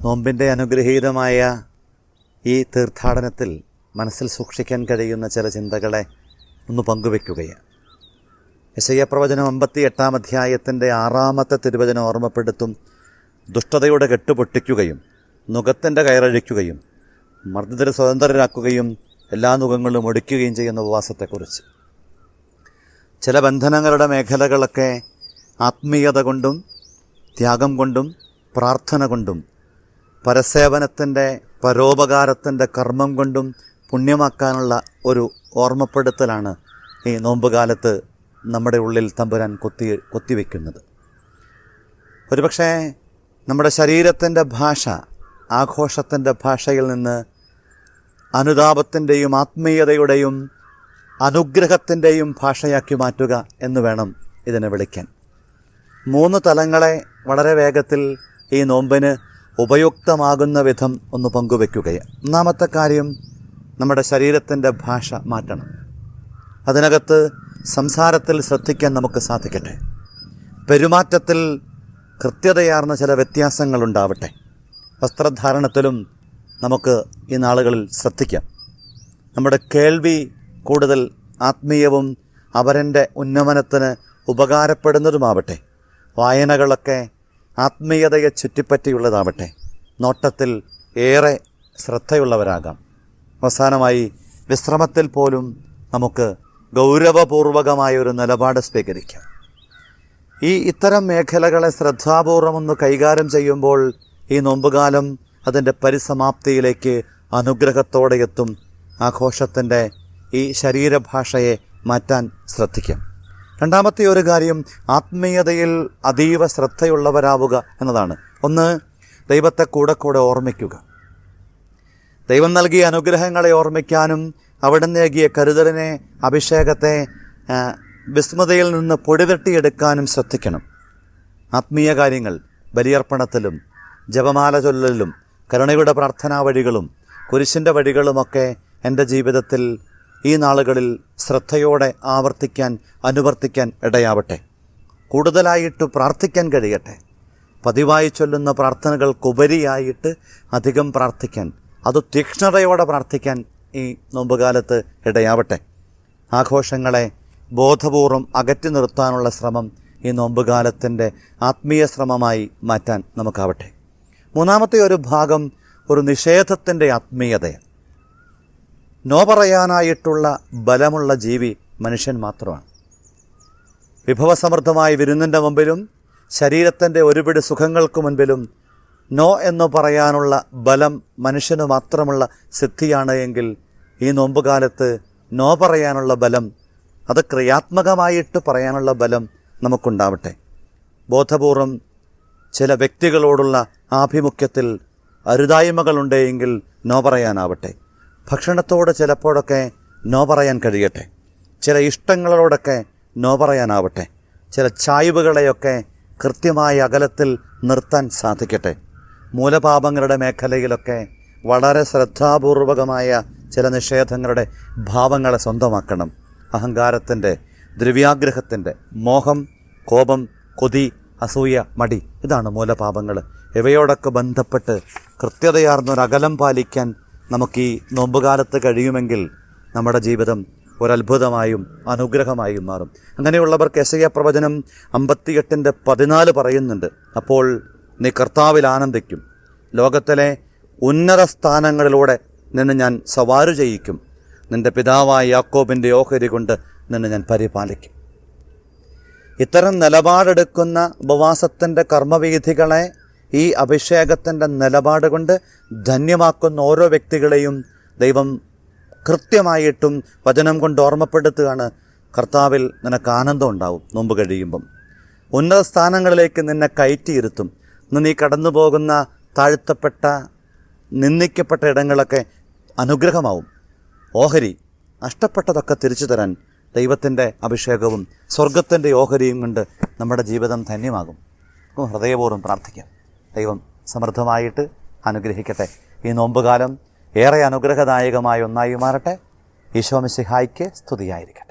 നോമ്പിന്റെ അനുഗ്രഹീതമായ ഈ തീർത്ഥാടനത്തിൽ മനസ്സിൽ സൂക്ഷിക്കാൻ കഴിയുന്ന ചില ചിന്തകളെ ഒന്ന് പങ്കുവെക്കുകയാണ്. പ്രവചനം അമ്പത്തി എട്ടാം അധ്യായത്തിന്റെ ആറാമത്തെ തിരുവചനം ഓർമ്മപ്പെടുത്തും ദുഷ്ടതയുടെ കെട്ട് പൊട്ടിക്കുകയും നുഖത്തിന്റെ കയറഴിക്കുകയും മർദ്ദിതരെ സ്വതന്ത്രരാക്കുകയും എല്ലാ നുഖങ്ങളും ഒടിക്കുകയും ചെയ്യുന്ന ഉപവാസത്തെക്കുറിച്ച്. ചില ബന്ധനങ്ങളുടെ മേഖലകളൊക്കെ ആത്മീയത കൊണ്ടും ത്യാഗം കൊണ്ടും പ്രാർത്ഥന കൊണ്ടും പരസേവനത്തിന്റെ പരോപകാരത്തിന്റെ കർമ്മം കൊണ്ടും പുണ്യമാക്കാനുള്ള ഒരു ഓർമ്മപ്പെടുത്തലാണ് ഈ നോമ്പുകാലത്ത് നമ്മുടെ ഉള്ളിൽ തമ്പുരാൻ കൊത്തി കൊത്തിവെക്കുന്നത്. ഒരുപക്ഷേ നമ്മുടെ ശരീരത്തിന്റെ ഭാഷ ആഘോഷത്തിന്റെ ഭാഷയിൽ നിന്ന് അനുതാപത്തിന്റെയും ആത്മീയതയുടെയും അനുഗ്രഹത്തിന്റെയും ഭാഷയാക്കി മാറ്റുക എന്ന് വേണം ഇതിനെ വിളിക്കാൻ. മൂന്ന് തലങ്ങളെ വളരെ വേഗത്തിൽ ഈ നോമ്പിന് ഉപയുക്തമാകുന്ന വിധം ഒന്ന് പങ്കുവെക്കുകയാണ് ഒന്നാമത്തെ കാര്യം നമ്മുടെ ശരീരത്തിന്റെ ഭാഷ മാറ്റണം. അതിനകത്ത് സംസാരത്തിൽ ശ്രദ്ധിക്കാൻ നമുക്ക് സാധിക്കട്ടെ. പെരുമാറ്റത്തിൽ കൃത്യതയാർന്ന ചില വ്യത്യാസങ്ങളുണ്ടാവട്ടെ വസ്ത്രധാരണത്തിലും നമുക്ക് ഈ നാളുകളിൽ ശ്രദ്ധിക്കാം. നമ്മുടെ കേൾവി കൂടുതൽ ആത്മീയവും അവരന്റെ ഉന്നമനത്തിന് ഉപകാരപ്പെടുന്നതുമാവട്ടെ. വായനകളൊക്കെ ആത്മീയതയെ ചുറ്റിപ്പറ്റിയുള്ളതാവട്ടെ നോട്ടത്തിൽ ഏറെ ശ്രദ്ധയുള്ളവരാകാം. അവസാനമായി വിശ്രമത്തിൽ പോലും നമുക്ക് ഗൗരവപൂർവകമായ ഒരു നിലപാട് സ്വീകരിക്കാം. ഈ ഇത്തരം മേഖലകളെ ശ്രദ്ധാപൂർവമൊന്ന് കൈകാര്യം ചെയ്യുമ്പോൾ ഈ നോമ്പുകാലം അതിന്റെ പരിസമാപ്തിയിലേക്ക് അനുഗ്രഹത്തോടെ എത്തും. ആഘോഷത്തിന്റെ ഈ ശരീരഭാഷയെ മാറ്റാൻ ശ്രദ്ധിക്കാം. രണ്ടാമത്തെ ഒരു കാര്യം ആത്മീയതയിൽ അതീവ ശ്രദ്ധയുള്ളവരാവുക എന്നതാണ്. ഒന്ന് ദൈവത്തെ കൂടെ കൂടെ ഓർമ്മിക്കുക. ദൈവം നൽകിയ അനുഗ്രഹങ്ങളെ ഓർമ്മിക്കാനും അവിടുന്ന് നൽകിയ കരുതലിനെ അഭിഷേകത്തെ വിസ്മൃതിയിൽ നിന്ന് പൊടിതട്ടിയെടുക്കാനും ശ്രദ്ധിക്കണം. ആത്മീയ കാര്യങ്ങൾ ബലിയർപ്പണത്തിലും ജപമാല ചൊല്ലലിലും കരുണയുടെ പ്രാർത്ഥനാ വഴികളും കുരിശിന്റെ വഴികളുമൊക്കെ എന്റെ ജീവിതത്തിൽ ഈ നാളുകളിൽ ശ്രദ്ധയോടെ ആവർത്തിക്കാൻ അനുവർത്തിക്കാൻ ഇടയാവട്ടെ. കൂടുതലായിട്ട് പ്രാർത്ഥിക്കാൻ കഴിയട്ടെ. പതിവായി ചൊല്ലുന്ന പ്രാർത്ഥനകൾക്കുപരിയായിട്ട് അധികം പ്രാർത്ഥിക്കാൻ അത് തീക്ഷ്ണതയോടെ പ്രാർത്ഥിക്കാൻ ഈ നോമ്പുകാലത്ത് ഇടയാവട്ടെ. ആഘോഷങ്ങളെ ബോധപൂർവം അകറ്റി നിർത്താനുള്ള ശ്രമം ഈ നോമ്പുകാലത്തിന്റെ ആത്മീയ ശ്രമമായി മാറ്റാൻ നമുക്കാവട്ടെ. മൂന്നാമത്തെ ഒരു ഭാഗം ഒരു നിഷേധത്തിന്റെ ആത്മീയതയാണ്. നോ പറയാനായിട്ടുള്ള ബലമുള്ള ജീവി മനുഷ്യൻ മാത്രമാണ്. വിഭവസമൃദ്ധമായ വിരുന്നിന്റെ മുമ്പിലും ശരീരത്തിന്റെ ഒരുപിടി സുഖങ്ങൾക്ക് മുൻപിലും നോ എന്ന് പറയാനുള്ള ബലം മനുഷ്യന് മാത്രമുള്ള സിദ്ധിയാണ് എങ്കിൽ ഈ നോമ്പുകാലത്ത് നോ പറയാനുള്ള ബലം അത് ക്രിയാത്മകമായിട്ട് പറയാനുള്ള ബലം നമുക്കുണ്ടാവട്ടെ. ബോധപൂർവം ചില വ്യക്തികളോടുള്ള ആഭിമുഖ്യത്തിൽ അരുതായ്മകളുണ്ടെങ്കിൽ നോ പറയാനാവട്ടെ. ഭക്ഷണത്തോട് ചിലപ്പോഴൊക്കെ നോ പറയാൻ കഴിയട്ടെ. ചില ഇഷ്ടങ്ങളോടൊക്കെ നോ പറയാനാവട്ടെ. ചില ചായ്വുകളെയൊക്കെ കൃത്യമായ അകലത്തിൽ നിർത്താൻ സാധിക്കട്ടെ. മൂലപാപങ്ങളുടെ മേഖലയിലൊക്കെ വളരെ ശ്രദ്ധാപൂർവകമായ ചില നിഷേധങ്ങളുടെ ഭാവങ്ങളെ സ്വന്തമാക്കണം. അഹങ്കാരത്തിന്റെ ദ്രവ്യാഗ്രഹത്തിന്റെ മോഹം കോപം കൊതി അസൂയ മടി ഇതാണ് മൂലപാപങ്ങൾ. ഇവയോടൊക്കെ ബന്ധപ്പെട്ട് കൃത്യതയാർന്നൊരകലം പാലിക്കാൻ നമുക്ക് ഈ നോമ്പുകാലത്ത് കഴിയുമെങ്കിൽ നമ്മുടെ ജീവിതം ഒരത്ഭുതമായും അനുഗ്രഹമായും മാറും. അങ്ങനെയുള്ളവർക്ക് എസയ പ്രവചനം അമ്പത്തിയെട്ടിന്റെ പതിനാല് പറയുന്നുണ്ട്. അപ്പോൾ നീ കർത്താവിൽ ആനന്ദിക്കും. ലോകത്തിലെ ഉന്നത സ്ഥാനങ്ങളിലൂടെ നിന്നെ ഞാൻ സവാരു ചെയ്യിക്കും. നിന്റെ പിതാവായ യാക്കോബിന്റെ ഓഹരി കൊണ്ട് നിന്നെ ഞാൻ പരിപാലിക്കും. ഇത്തരം നിലപാടെടുക്കുന്ന ഉപവാസത്തിന്റെ കർമ്മവീഥികളെ ഈ അഭിഷേകത്തിന്റെ നിലപാട് കൊണ്ട് ധന്യമാക്കുന്ന ഓരോ വ്യക്തികളെയും ദൈവം കൃത്യമായിട്ടും വചനം കൊണ്ട് ഓർമ്മപ്പെടുത്തുകയാണ്. കർത്താവിൽ നിനക്ക് ആനന്ദം ഉണ്ടാവും നോമ്പ് കഴിയുമ്പം. ഉന്നത സ്ഥാനങ്ങളിലേക്ക് നിന്നെ കയറ്റിയിരുത്തും. ഇന്ന് നീ കടന്നു പോകുന്ന താഴ്ത്തപ്പെട്ട നിന്ദിക്കപ്പെട്ട ഇടങ്ങളൊക്കെ അനുഗ്രഹമാവും. ഓഹരി നഷ്ടപ്പെട്ടതൊക്കെ തിരിച്ചു തരാൻ ദൈവത്തിന്റെ അഭിഷേകവും സ്വർഗത്തിന്റെ ഓഹരിയും കൊണ്ട് നമ്മുടെ ജീവിതം ധന്യമാകും. ഹൃദയപൂർവം പ്രാർത്ഥിക്കാം. ദൈവം സമൃദ്ധമായിട്ട് അനുഗ്രഹിക്കട്ടെ. ഈ നോമ്പുകാലം ഏറെ അനുഗ്രഹദായകമായ ഒന്നായി മാറട്ടെ. ഈശോമിശിഹായ്ക്ക് സ്തുതിയായിരിക്കട്ടെ.